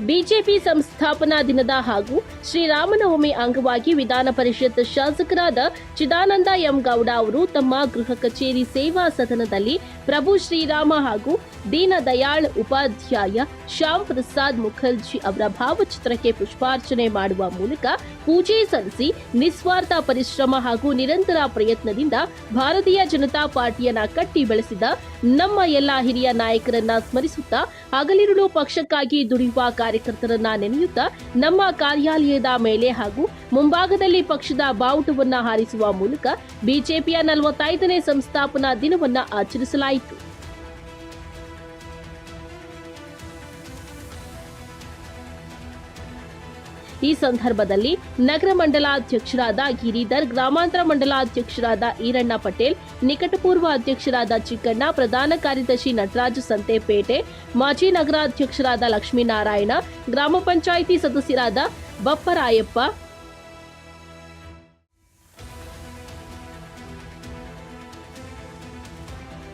BJP ಸಂಸ್ಥಾಪನಾ ದಿನದ ಹಾಗೂ ಶ್ರೀರಾಮನವಮಿ ಅಂಗವಾಗಿ ವಿಧಾನ ಪರಿಷತ್ ಶಾಸಕರಾದ ಚಿದಾನಂದ ಎಂ ಗೌಡ ಅವರು ತಮ್ಮ ಗೃಹ ಕಚೇರಿ ಸೇವಾ ಸದನದಲ್ಲಿ ಪ್ರಭು ಶ್ರೀರಾಮ ಹಾಗೂ ದೀನ ದಯಾಳ್ ಉಪಾಧ್ಯಾಯ ಶ್ಯಾಮ್ ಪ್ರಸಾದ್ ಮುಖರ್ಜಿ ಅವರ ಭಾವಚಿತ್ರಕ್ಕೆ ಪುಷ್ಪಾರ್ಚನೆ ಮಾಡುವ ಮೂಲಕ ಪೂಜೆ ಸಲ್ಲಿಸಿ ನಿಸ್ವಾರ್ಥ ಪರಿಶ್ರಮ ಹಾಗೂ ನಿರಂತರ ಪ್ರಯತ್ನದಿಂದ ಭಾರತೀಯ ಜನತಾ ಪಾರ್ಟಿಯನ್ನ ಕಟ್ಟಿ ಬೆಳೆಸಿದ ನಮ್ಮ ಎಲ್ಲ ಹಿರಿಯ ನಾಯಕರನ್ನ ಸ್ಮರಿಸುತ್ತಾ ಹಗಲಿರುಳು ಪಕ್ಷಕ್ಕಾಗಿ ದುಡಿಯುವ ಕಾರ್ಯಕರ್ತರನ್ನ ನೆನೆಯುತ್ತಾ ನಮ್ಮ ಕಾರ್ಯಾಲಯದ ಮೇಲೆ ಹಾಗೂ ಮುಂಭಾಗದಲ್ಲಿ ಪಕ್ಷದ ಬಾವುಟವನ್ನ ಹಾರಿಸುವ ಮೂಲಕ ಬಿಜೆಪಿಯ ನಲವತ್ತೈದನೇ ಸಂಸ್ಥಾಪನಾ ದಿನವನ್ನ ಆಚರಿಸಲಾಯಿತು. ಈ ಸಂದರ್ಭದಲ್ಲಿ ನಗರ ಮಂಡಲಾಧ್ಯಕ್ಷರಾದ ಗಿರಿಧರ್, ಗ್ರಾಮಾಂತರ ಮಂಡಲಾಧ್ಯಕ್ಷರಾದ ಈರಣ್ಣ ಪಟೇಲ್, ನಿಕಟಪೂರ್ವ ಅಧ್ಯಕ್ಷರಾದ ಚಿಕ್ಕಣ್ಣ, ಪ್ರಧಾನ ಕಾರ್ಯದರ್ಶಿ ನಟರಾಜ ಸಂತೆಪೇಟೆ, ಮಾಜಿ ನಗರಾಧ್ಯಕ್ಷರಾದ ಲಕ್ಷ್ಮೀನಾರಾಯಣ, ಗ್ರಾಮ ಪಂಚಾಯಿತಿ ಸದಸ್ಯರಾದ ಬಪ್ಪರಾಯಪ್ಪ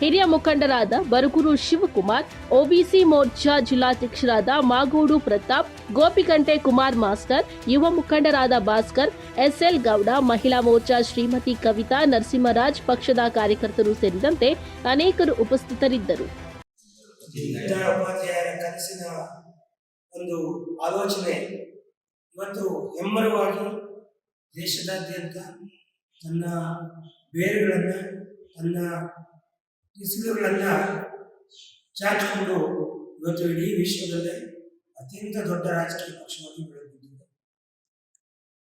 ಹಿರಿಯ ಮುಖಂಡರಾದ ಬರಗೂರು ಶಿವಕುಮಾರ್, ಒಬಿಸಿ ಮೋರ್ಚಾ ಜಿಲ್ಲಾಧ್ಯಕ್ಷರಾದ ಮಾಗೋಡು ಪ್ರತಾಪ್ ಗೋಪಿಕಂಟೆ ಕುಮಾರ್ ಮಾಸ್ಟರ್, ಯುವ ಮುಖಂಡರಾದ ಭಾಸ್ಕರ್, ಎಸ್ಎಲ್ ಗೌಡ, ಮಹಿಳಾ ಮೋರ್ಚಾ ಶ್ರೀಮತಿ ಕವಿತಾ, ನರಸಿಂಹರಾಜ್ ಪಕ್ಷದ ಕಾರ್ಯಕರ್ತರು ಸೇರಿದಂತೆ ಅನೇಕರು ಉಪಸ್ಥಿತರಿದ್ದರು. ಒಂದು ಆಲೋಚನೆ ಇವತ್ತು ಹೆಮ್ಮರವಾಗಿ ದೇಶದಾದ್ಯಂತ ತನ್ನ ಬೇರುಗಳನ್ನು, ತನ್ನ ಇಸುಳುಗಳನ್ನು ಚಾಚಿಕೊಂಡು ಇವತ್ತು ಇಡೀ ವಿಶ್ವದಲ್ಲೇ ಅತ್ಯಂತ ದೊಡ್ಡ ರಾಜಕೀಯ ಪಕ್ಷವಾಗಿ ಬೆಳೆದಿದೆ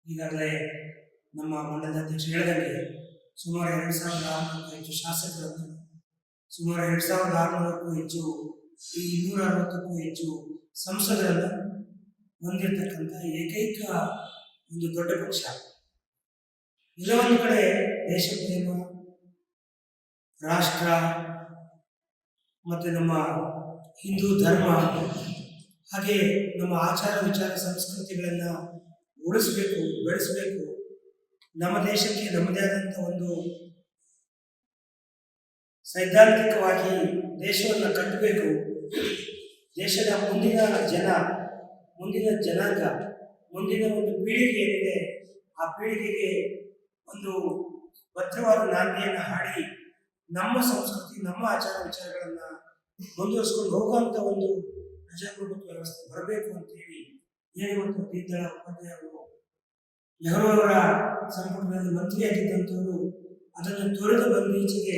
ಈಗಾಗಲೇ ನಮ್ಮ ಮಂಡಲದ ಅಧ್ಯಕ್ಷ ಹೇಳಿದಂಗೆ ಸುಮಾರು ಎರಡು ಸಾವಿರದ ಆರುನೂರಕ್ಕೂ ಹೆಚ್ಚು ಶಾಸಕರನ್ನು, ಸುಮಾರು ಎರಡು ಸಾವಿರದ ಆರುನೂರಕ್ಕೂ ಹೆಚ್ಚು, ಈ ಇನ್ನೂರ ಅರವತ್ತಕ್ಕೂ ಹೆಚ್ಚು ಸಂಸದರನ್ನು ಹೊಂದಿರತಕ್ಕಂಥ ಏಕೈಕ ಒಂದು ದೊಡ್ಡ ಪಕ್ಷ. ಎಲ್ಲ ಒಂದು ಕಡೆ ದೇಶ ರಾಷ್ಟ್ರ ಮತ್ತು ನಮ್ಮ ಹಿಂದೂ ಧರ್ಮ, ಹಾಗೆ ನಮ್ಮ ಆಚಾರ ವಿಚಾರ ಸಂಸ್ಕೃತಿಗಳನ್ನು ಉಳಿಸ್ಬೇಕು, ಬೆಳೆಸಬೇಕು. ನಮ್ಮ ದೇಶಕ್ಕೆ ನಮ್ಮದೇ ಆದಂಥ ಒಂದು ಸೈದ್ಧಾಂತಿಕವಾಗಿ ದೇಶವನ್ನು ಕಟ್ಟಬೇಕು. ದೇಶದ ಮುಂದಿನ ಜನ, ಮುಂದಿನ ಜನಾಂಗ, ಮುಂದಿನ ಒಂದು ಪೀಳಿಗೆ ಏನಿದೆ, ಆ ಪೀಳಿಗೆಗೆ ಒಂದು ಭದ್ರವಾದ ನಾಂದಿಯನ್ನು ಹಾಡಿ ನಮ್ಮ ಸಂಸ್ಕೃತಿ, ನಮ್ಮ ಆಚಾರ ವಿಚಾರಗಳನ್ನು ಮುಂದುವರಿಸ್ಕೊಂಡು ಹೋಗುವಂತ ಒಂದು ಪ್ರಜಾಪ್ರಭುತ್ವ ವ್ಯವಸ್ಥೆ ಬರಬೇಕು ಅಂತೇಳಿ ಹೇಳುವಂಥ ದೀನದಯಾಳ ಉಪಾಧ್ಯಾಯರು ನೆಹರು ಅವರ ಸಂಪುಟದಲ್ಲಿ ಮಂತ್ರಿಯಾಗಿದ್ದಂಥವರು ಅದನ್ನು ತೊರೆದು ಬಂದು ಈಚೆಗೆ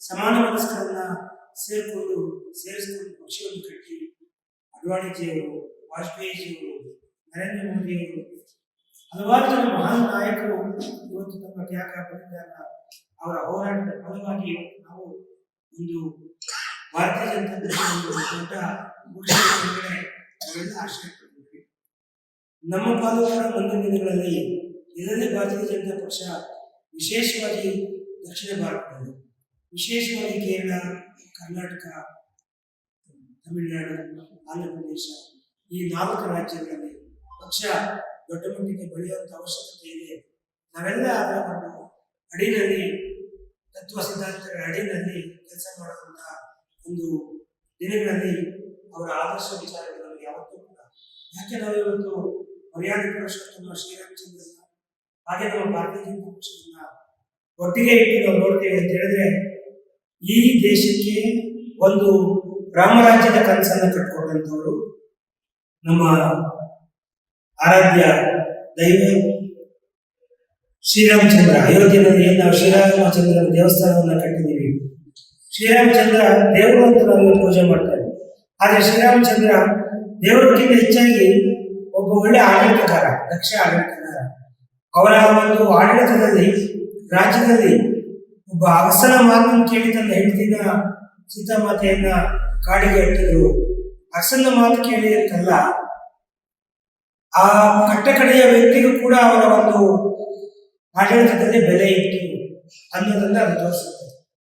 ಸಮಾನ ಮನಸ್ಕರನ್ನ ಸೇರಿಕೊಂಡು ಸೇರಿಸಿಕೊಂಡು ಪಕ್ಷವನ್ನು ಕಟ್ಟಿ ಅಡ್ವಾಣಿಜಿಯವರು ವಾಜಪೇಯಿಜಿಯವರು ನರೇಂದ್ರ ಮೋದಿಯವರು ಹಲವಾರು ಮಹಾನ್ ನಾಯಕರು ಇವತ್ತು ತಮ್ಮ ತ್ಯಾಗ ಬಲಿದಾನ ಅವರ ಹೋರಾಟದ ಫಲವಾಗಿ ನಾವು ಒಂದು ಭಾರತೀಯ ಜನತಾ ದೊಡ್ಡ ನಾವೆಲ್ಲ ನಮ್ಮ ಪಾಲುದಾರ ಮುಂದಿನ ದಿನಗಳಲ್ಲಿ ಇದರಲ್ಲಿ ಭಾರತೀಯ ಜನತಾ ಪಕ್ಷ ವಿಶೇಷವಾಗಿ ದಕ್ಷಿಣ ಭಾರತದಲ್ಲಿ, ವಿಶೇಷವಾಗಿ ಕೇರಳ, ಕರ್ನಾಟಕ, ತಮಿಳುನಾಡು ಆಂಧ್ರ ಪ್ರದೇಶ ಈ ನಾಲ್ಕು ರಾಜ್ಯಗಳಲ್ಲಿ ಪಕ್ಷ ದೊಡ್ಡ ಮಟ್ಟಿಗೆ ಬೆಳೆಯುವಂಥ ಅವಶ್ಯಕತೆ ಇದೆ. ನಾವೆಲ್ಲ ಅದರ ಅಡಿನಲ್ಲಿ, ತತ್ವ ಸಿದ್ಧಾಂತಗಳ ಅಡಿನಲ್ಲಿ ಕೆಲಸ ಮಾಡುವಂತಹ ಒಂದು ದಿನಗಳಲ್ಲಿ ಅವರ ಆದರ್ಶ ವಿಚಾರಗಳು ಯಾವತ್ತೂ ಕೂಡ. ಯಾಕೆ ನಾವು ಇವತ್ತು ಮರ್ಯಾದೆ ಪುರುಷೋತ್ತಮ ಶ್ರೀರಾಮಚಂದ್ರನ ಹಾಗೆ ನಮ್ಮ ಭಾರತೀಯ ಜನತಾ ಒಟ್ಟಿಗೆ ಇಟ್ಟು ನಾವು ನೋಡ್ತೇವೆ ಅಂತ ಹೇಳಿದ್ರೆ, ಈ ದೇಶಕ್ಕೆ ಒಂದು ರಾಮರಾಜ್ಯದ ಕನಸನ್ನು ಕಟ್ಕೊಂಡಂಥವರು ನಮ್ಮ ಆರಾಧ್ಯ ದೈವ ಶ್ರೀರಾಮಚಂದ್ರ, ಅಯೋಧ್ಯೆಯಲ್ಲಿ ನಾವು ಶ್ರೀರಾಮಚಂದ್ರ ದೇವಸ್ಥಾನವನ್ನು ಕಟ್ಟಿದ್ದೀವಿ. ಶ್ರೀರಾಮಚಂದ್ರ ದೇವರು ಅಂತ ನಾವು ಪೂಜೆ ಮಾಡ್ತಾರೆ ಆದರೆ ಶ್ರೀರಾಮಚಂದ್ರ ದೇವರಿಗಿಂತ ಹೆಚ್ಚಾಗಿ ಒಬ್ಬ ಒಳ್ಳೆ ಆಡಳಿತಗಾರ, ದಕ್ಷ ಆಡಳಿತಗಾರ. ಅವರ ಒಂದು ಆಡಳಿತದಲ್ಲಿ, ರಾಜ್ಯದಲ್ಲಿ ಒಬ್ಬ ಅರಸನ ಮಾತನ್ನು ಕೇಳಿ ತನ್ನ ಹೆಂಡತಿನ ಸೀತಾಮಾತೆಯನ್ನ ಕಾಡಿಗೆ ಇಟ್ಟಿದ್ರು ಅರಸನ ಮಾತು ಕೇಳಿ ಅಂತಲ್ಲ, ಆ ಕಟ್ಟಕಡೆಯ ವ್ಯಕ್ತಿಗೂ ಕೂಡ ಅವರ ಒಂದು ಆಡಳಿತದಲ್ಲಿ ಬೆಲೆ ಇತ್ತು ಅನ್ನೋದನ್ನ ಅದು ತೋರಿಸುತ್ತೆ.